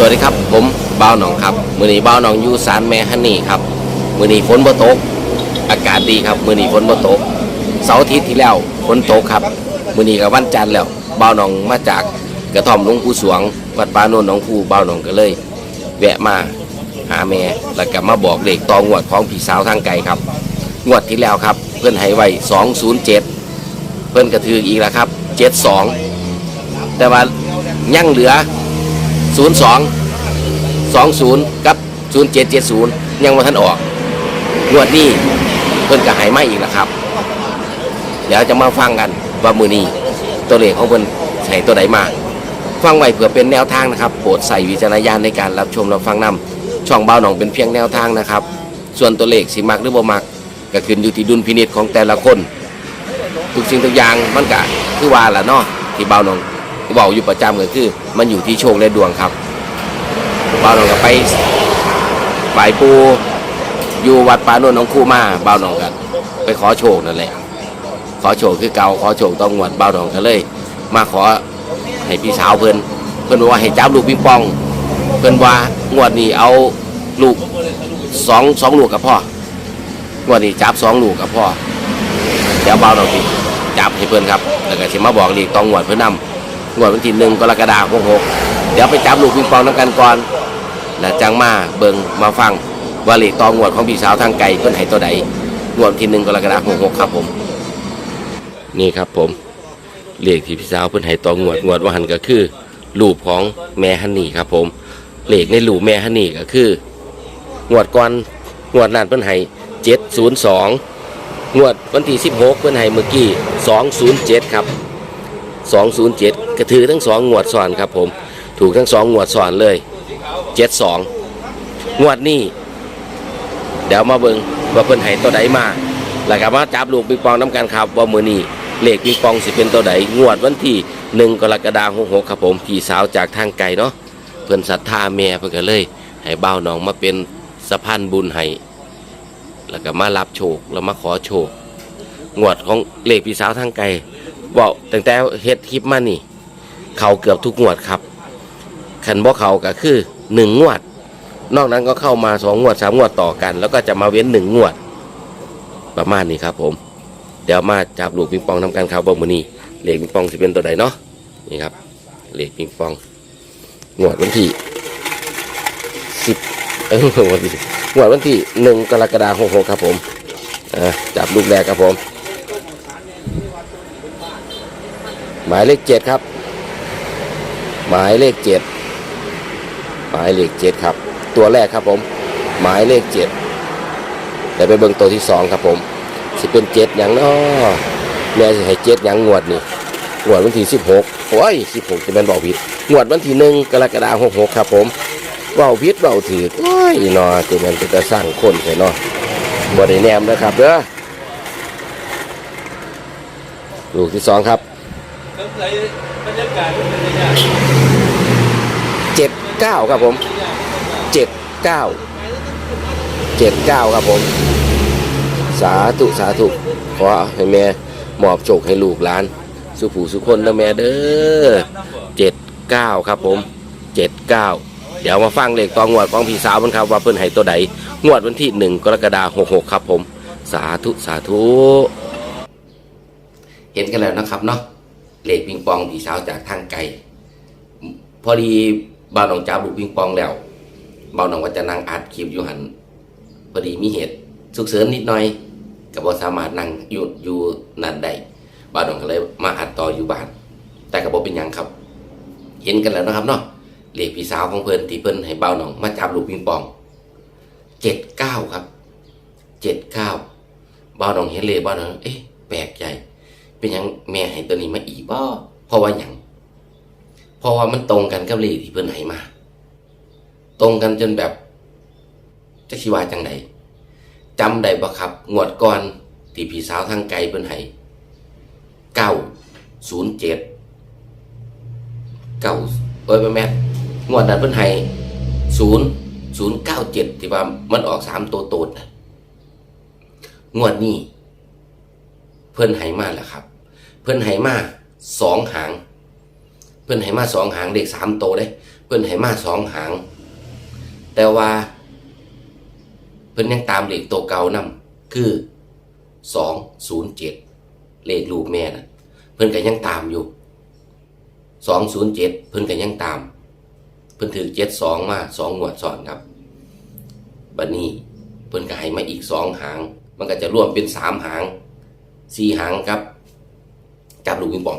สวัสดีครับ ผมบ้าวหนองครับ มือนี้บ้าวหนองอยู่สารแม่ฮันนี่ครับ มือนี้ฝนบ่ตก อากาศดีครับ มือนี้ฝนบ่ตก เสาร์อาทิตย์ที่แล้วฝนตกครับ มือนี้กับวันจันทร์แล้วบ้าวหนองมาจากกระท่อมหลวงปู่สวง วัดป่าโนนหนองคูบ้าวหนองก็เลย แวะมาหาแม่แล้วก็มาบอกเลขตองวดของพี่สาวทางไกลครับ งวดที่แล้วครับ เพื่อนให้ไว้207 เพื่อนกระถืออีกแล้วครับ 72 แต่ว่ายังเหลือ 02 20กับ0770ยังมาทันออกงวดนี้เพิ่นก็ใหายไมาอีกแล้วครับ เดี๋ยวจะมาฟังกันว่ามือนี้ตัวเลขของเพิ่นใส่ตัวใดมาฟังไว้เพื่อเป็นแนวทางนะครับ โปรดใส่วิจารณญาณในการรับชมรับฟังนำช่องเบาหนองเป็นเพียงแนวทางนะครับ ส่วนตัวเลขสิมักหรือบ่มักก็ขึ้นอยู่ที่ดุลพินิจของแต่ละคน ทุกสิ่งทุกอย่างมันก็คือว่าละเนาะที่เบาหนอง เบาอยู่ประจำก็คือ มันอยู่ที่โชคและดวงครับบ่าวหนองก็ไปฝ่ายปูอยู่วัดป่าโนนหนองคู่มาบ่าวหนองก็ไปขอโชคนั่นแหละ ขอโชคคือเกาขอโชคต้องงวดบ่าวหนองก็เลย มาขอให้พี่สาวเพิ่นเพิ่นบอกว่าให้จับลูกปิงปอง เพิ่นว่างวดนี้เอาลูกสองสองลูกกับพ่องวดนี้จับสองลูกกับพ่อเดี๋ยวบ่าวหนองสิจับให้เพิ่อนครับ แล้วก็สิมาบอกเลขต้องงวดเพิ่นนำ งวดวันที่หนึ่งกรกฎาคมหกเดี๋ยวไปจับลูกปิงปองน้ำกันก่อนแล้วจังมาเบิงมาฟังว่าเลขตองวดของพี่สาวทางไกลเพิ่นให้ตัวใดงวดที่หนึ่งกรกฎาคมหกครับผม นี่ครับผมเลขที่พี่สาวเพิ่นให้ตองวดงวดว่าหันก็คือลูกของแม่ฮันนี่ครับผมเลขในลูกแม่ฮันนี่ก็คืองวดก่อนงวดนั้นเพิ่นให้เจ็ดศูนย์สองงวดวันที่สิบหกเพิ่นให้เมื่อกี้สองศูนย์เจ็ดครับ 207 กระถือทั้งสองงวดซ้อนครับผม ถูกทั้งสองงวดซ้อนเลย 72 งวดนี้ เดี๋ยวมาเบิงว่าเพิ่นให้ตัวใดมา แล้วก็มาจับลูกปิงปองน้ำกันครับว่ามือนี้เลขปิงปองสิเป็นตัวใดงวดวันที่หนึ่งกรกฎาคมหกครับผมพี่สาวจากทางไกลเนาะเพิ่นศรัทธาแม่เพิ่นก็เลย ให้บ่าวน้องมาเป็นสะพานบุญให้แล้วก็มารับโชคแล้วมาขอโชคงวดของเลขพี่สาวทางไกล บอกตั้งแต่เฮ็ดคลิปมานี่ เขาเกือบทุกงวดครับขันบ่เขาก็คือหนึ่งงวด นอกนั้นก็เข้ามาสองงวดสามงวดต่อกัน แล้วก็จะมาเว้นหนึ่งงวด ประมาณนี้ครับ ผม เดี๋ยวมาจับลูกปิงปองทำการข่าวบอมือนี้เหล็กปิงปองจะเป็นตัวใดเนาะนี่ครับเหล็กปิงปองงวดวันที่สิบเออวันที่งวดวันที่หนึ่งกรกฎาคมหกครับผมอ่าจับลูกแรกครับผม หมายเลขเจ็ดครับ หมายเลขเจ็ดหมายเลขเจ็ดครับ ตัวแรกครับผม หมายเลขเจ็ดเดี๋ยวไปเบิ่งตัวที่สองครับผมสิเป็นเจ็ดอย่างน้อแม่สิให้เจ็ดอย่างงวดนี่งวดวันที่สิบหกโอ้ยสิบหกจะเป็นบอกผิดงวดวันที่หนึ่งกรกฎาคมหกครับผมเบาผิดเบาถือโอ้ยนอจะมันจะสร้างคนใช่นาะบ่ได้แนมนะครับเด้อลูกที่สองครับ บรรยากาศเป็นยังไงเจ็ดเก้าครับผมเจ็ดเก้าเจ็ดเก้าครับผม สาธุสาธุขอให้แม่มอบโชคให้ลูกหลาน สุผู้สุคนนะแม่เด้อเจ็ดเก้าครับผมเจ็ดเก้าเดี๋ยวมาฟังเลขตองวดของพี่สาวมันครับว่าเพิ่นให้ตัวใดงวดวันที่หนึ่งกรกฎาคมหกหกครับผม สาธุสาธุ เห็นกันแล้วนะครับเนาะ เลขปิงปองพี่สาวจากทางไกลพอดีบ่าวหนองจ้าบุกปิงปองแล้วบ่าวหนองว่าจะนั่งอัดคลิปอยู่หันพอดีมีเหตุสุกเสริญนิดหน่อยก็บ่สามารถนั่งอยู่อยู่นั่นได้บ่าวหนองก็เลยมาอัดต่ออยู่บ้าน แต่ก็บ่เป็นยังครับ เห็นกันแล้วนะครับเนาะเลขพี่สาวของเพิ่นที่เพิ่นให้บ่าวหนองมาจับลูกปิงปองเจ็ดเก้าครับเจ็ดเก้าบ่าวหนองเห็นเลยบ่าวหนองเอ๊ะแปลกใจ เป็นหยังแม่ให้ตัวนี้มาอีกบ่เพราะว่าหยังเพราะว่ามันตรงกันกับเลขที่เพิ่นให้มา ตรงกันจนแบบจะคิดว่าจังไดจำได้บ่ครับงวดก่อนที่พี่สาวทางไกลเพิ่นให้เก้าศูนย์เจ็ดเก้าเอ้ยแม่แม่งวดนั้นเพิ่นให้ศูนย์ศูนย์เก้าเจ็ดที่ว่ามันออกสามตัวโตดนะงวดนี้ พิ่นให้มาแล้วครับ เพิ่นให้มาสองหาง เพื่อนให้มาสองหางเด็กสามโตได้ เพิ่นให้มาสองหาง แต่ว่า เพิ่นยังตามเลขตัวเก่านํคือสองศูนย์เจ็ดเลขลูกแม่น่ะเพิ่นก็ยังตามอยู่สองศูนย์เจ็ดเพิ่นก็ยังตาม เพิ่นถือเจ็ดสองมาสองงวดซ้อนครับบัดนี้เพิ่นก็ให้มาอีกสองหาง มันก็จะรวมเป็นสามหาง สี่หางครับจับลูกปิงปอง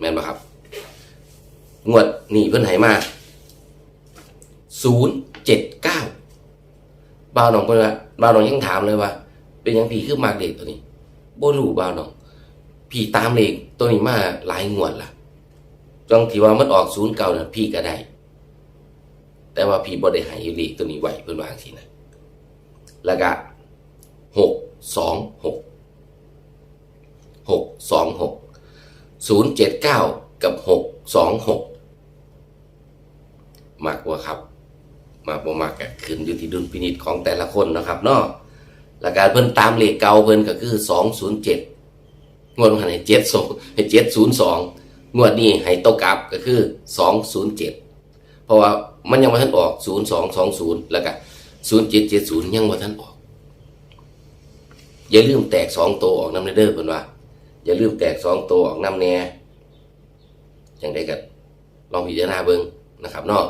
แม่นปะครับ งวดนี่เพิ่นให้มาศูนย์เจ็ดเก้าบ่าวน้องเพิ่นว่าบ่าวน้องยังถามเลยว่า เป็นยังพี่คือมากเด็กตัวนี้บ่รู้บ่าวน้องพีตามเลขตัวนี้มาหลายงวดละจังที่ว่ามันออกศูนย์เก่าน่ะพี่ก็ได้ แต่ว่าพี่บ่ได้ให้เลขตัวนี้ไหวเพิ่อนวางซี่นะแล้วก็หกสองหก หกสองหกศูนย์เจ็ดเก้ากับหกสองหกมากกว่าครับ มากบ่มากก็ขึ้นอยู่ที่ดุลพินิจของแต่ละคนนะครับเนาะแล้วการเพิ่นตามเลขเก่าเพิ่นก็คือสองศูนย์เจ็ดงวดวันให้เจ็ดสองให้เจ็ดศูนย์สองงวดนี้ให้ตกกลับก็คือสองศูนย์เจ็ดเพราะว่ามันยังไม่ทันออกศูนย์สองสองศูนย์แล้วก็ศูนย์เจ็ดเจ็ดศูนย์ยังไม่ทันออก อย่าลืมแตกสองตัวออกน้ำเด้อเพิ่นว่า อย่าลืมแตกสองตัวออกน้ำแน่จังได้ก็ลองพิจารณาเบิ่งนะครับเนาะ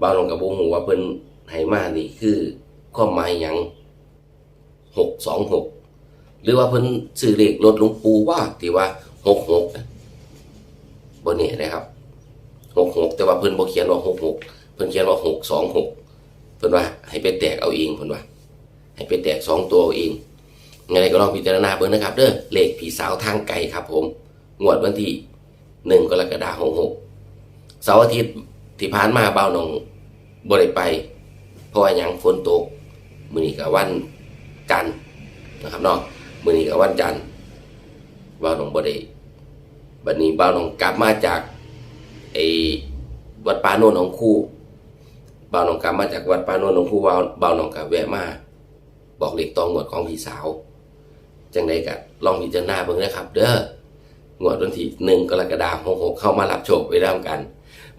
บางลงกับวงหูว่าเพิ่นให้มานี่คือความหมายหยังหกสองหกหรือว่าเพิ่นซื้อเลขรถหลวงปู่ว่าที่ว่าหกหกบนนี้นะครับหกหกแต่ว่าเพิ่นบ่เขียนว่าหกหกเพิ่นเขียนว่าหกสองหกเพิ่นว่าให้ไปแตกเอาเองเพิ่นว่า ให้ไปแตกสองตัวเอาเอง ยังไงก็ลองพิจารณาเบิ่งนะครับเด้อเลขผีสาวทางไกลครับผม งวดวันที่หนึ่งกรกฎาคมหกเสาร์อาทิตย์ที่ผ่านมาเบาหนองบ่ได้ไป เพราะว่ายังฝนตก มื้อนี้ก็วันจันทร์นะครับเนาะมื้อนี้ก็วันจันทร์เบาหนองบ่ได้บัดนี้เบาหนองกลับมาจากไอ้วัดป่าโนนของคู่เบาหนองกลับมาจากวัดป่าโนนของคู่เบาหนองก็แวะมาบอกเลขตองงวดของพี่สาว จังใดก็ลองพิจารณาเบิ่งนะครับ เด้องวดวันที่หนึ่งกรกฎาคมหกเข้ามารับโชคไปร่วมกัน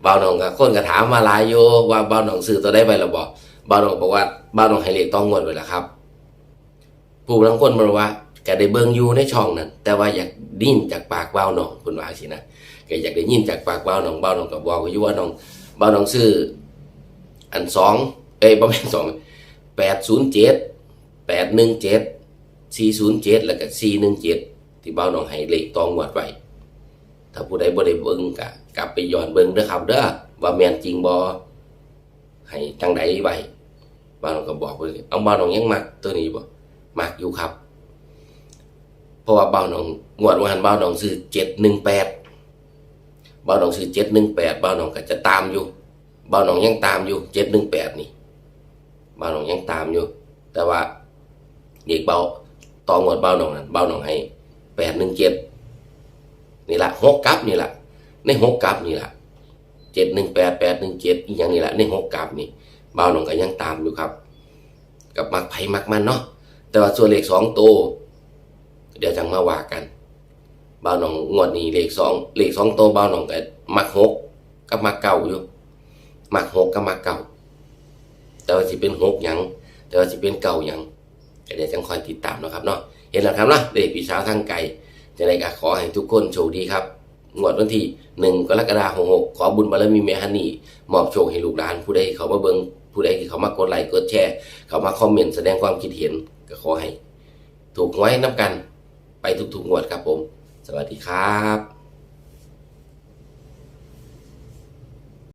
บ่าวน้องกับคนก็ถามมาหลายโยว่าบ่าวน้องซื้อตัวได้ไปแล้วบอกบ่าวน้องบอกว่าบ่าวน้องให้เลขต้องงวดไว้แล้วครับ ผู้บางคนบอกว่าแกได้เบิ่งอยู่ในช่องนั้นแต่ว่าอยากดิ้นจากปากบ่าวน้องคุณว่าสินะแกอยากได้ยินจากปากบ่าวน้องบ่าวน้องก็บอกอยู่ว่าน้องบ่าวน้องซื้ออันสองเอ้ยประมาณสองแปดศูนย์เจ็ดแปดหนึ่งเจ็ด สี่ศูนย์เจ็ดแล้วก็สี่หนึ่งเจ็ดที่เบ้าน้องให้เลขตองงวดไว้ถ้าผู้ใดบ่ได้เบิ่งก็กลับไปย้อนเบิ่งเด้อครับเด้อว่าแม่นจริงบ่ให้จังใดไว้บ้านน้องก็บอกไปเลยเอาบ้านน้องยังมักตัวนี้บ่มักอยู่ครับ เพราะว่าบ้านน้องงวดวันบ้านน้องซื้อเจ็ดหนึ่งแปดบ้านน้องซื้อเจ็ดหนึ่งแปดบ้านน้องก็จะตามอยู่บ้านน้องยังตามอยู่เจ็ดหนึ่งแปดนี่บ้านน้องยังตามอยู่ แต่ว่าเด็กเบา ต่องหมดเบาหนองนั้นเบาหนองให้แปดหนึ่งเจ็ดนี่ละหกกับนี่ละในหกกับนี่ละเจ็ดหนึ่งแปดแปดหนึ่งเจ็ดอีกอย่างนี่แหละในหกกับนี่เบาหนองก็ยังตามอยู่ครับ กับมักไผ่มักมันเนาะแต่ว่าส่วนเลขสองตัวเดี๋ยวจังมาว่ากันเบาหนองงวดนี้เลขสองเลขสองตัวเบาหนองก็มักหกกับมักเก่าอยู่มักหกกับมักเก่าแต่ว่าสิเป็นหกหยังแต่ว่าสิเป็นเก่าหยัง ก็เดี๋ยวจังคอยติดตามนะครับเนาะเห็นแล้วครับเนาะเลขปีสาวทางไกลจะได้ก็ขอให้ทุกคนโชคดีครับงวดวันที่หนึ่งกรกฎาคมหกขอบุญบารมีแม่ฮันนี่มอบโชคให้ลูกหลาน ผู้ใดเขามาเบิงผู้ใดที่เขามากดไลค์กดแชร์ เขามาคอมเมนต์แสดงความคิดเห็นก็ขอให้ ถูกไว้น้ำกัน ไปทุกๆงวดครับผม สวัสดีครับ